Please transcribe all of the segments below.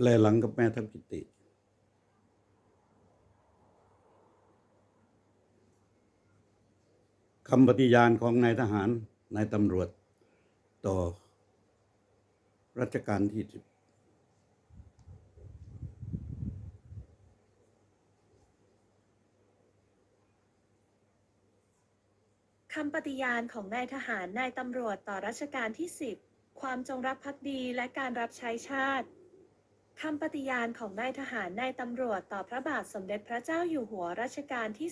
แลหลังกับแม่ทัพกิติ คำปฏิญาณของนายทหารนายตำรวจต่อรัชกาลที่สิบคำปฏิญาณของนายทหารนายตำรวจต่อรัชกาลที่10ความจงรักภักดีและการรับใช้ชาติ คำปฏิญาณของนายทหารนายตำรวจต่อพระบาทสมเด็จพระเจ้าอยู่หัวรัชกาลที่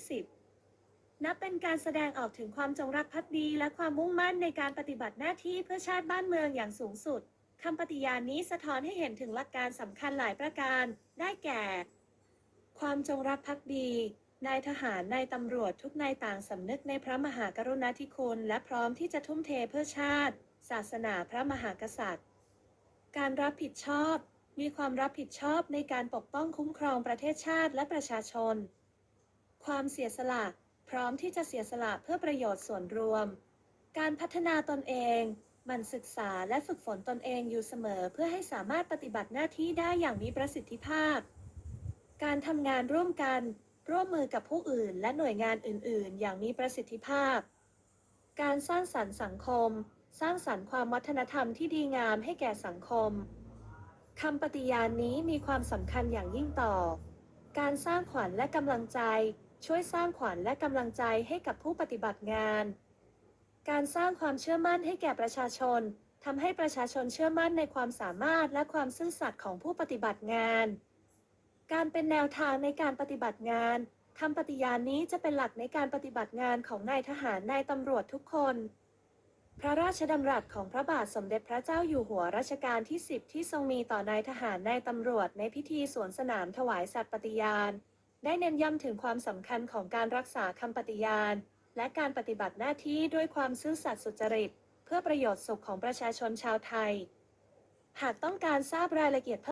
10 นับเป็นการแสดงออกถึงความจงรักภักดีและความมุ่งมั่นในการปฏิบัติหน้าที่เพื่อชาติบ้านเมืองอย่างสูงสุด คำปฏิญาณนี้สะท้อนให้เห็นถึงหลักการสำคัญหลายประการ ได้แก่ ความจงรักภักดี นายทหารนายตำรวจทุกนายต่างสำนึกในพระมหากรุณาธิคุณและพร้อมที่จะทุ่มเทเพื่อชาติ ศาสนาพระมหากษัตริย์ การรับผิดชอบ มีความรับผิดชอบในการปกป้องคุ้มครองประเทศชาติและประชาชน ความเสียสละ พร้อมที่จะเสียสละเพื่อประโยชน์ส่วนรวม การพัฒนาตนเองมันศึกษาและฝึกฝนตนเองอยู่เสมอเพื่อให้สามารถปฏิบัติหน้าที่ได้อย่างมีประสิทธิภาพ การทำงานร่วมกัน ร่วมมือกับผู้อื่นและหน่วยงานอื่น ๆ อย่างมีประสิทธิภาพ การสร้างสรรค์สังคม สร้างสรรค์ความวัฒนธรรมที่ดีงามให้แก่สังคม คำปฏิญาณนี้มีความสำคัญอย่างยิ่งต่อ การสร้างขวัญและกำลังใจ ช่วยสร้างขวัญและกำลังใจให้กับผู้ปฏิบัติงาน การสร้างความเชื่อมั่นให้แก่ประชาชนทำให้ประชาชนเชื่อมั่นในความสามารถและความซื่อสัตย์ของผู้ปฏิบัติงาน การเป็นแนวทางในการปฏิบัติงานคำปฏิญาณนี้จะเป็นหลักในการปฏิบัติงานของนายทหารนายตำรวจทุกคน พระราชดำรัสของพระบาทสมเด็จพระเจ้าอยู่หัวรัชกาลที่ 10 ที่ทรงมีต่อนายทหารนายตำรวจในพิธีสวนสนามถวายสัตย์ปฏิญาณ ได้เน้นย้ำถึงความสำคัญของการรักษาคำปฏิญาณ และการปฏิบัติหน้าที่ด้วยความซื่อสัตย์สุจริต เพื่อประโยชน์สุขของประชาชนชาวไทย หากต้องการทราบรายละเอียดเพิ่ม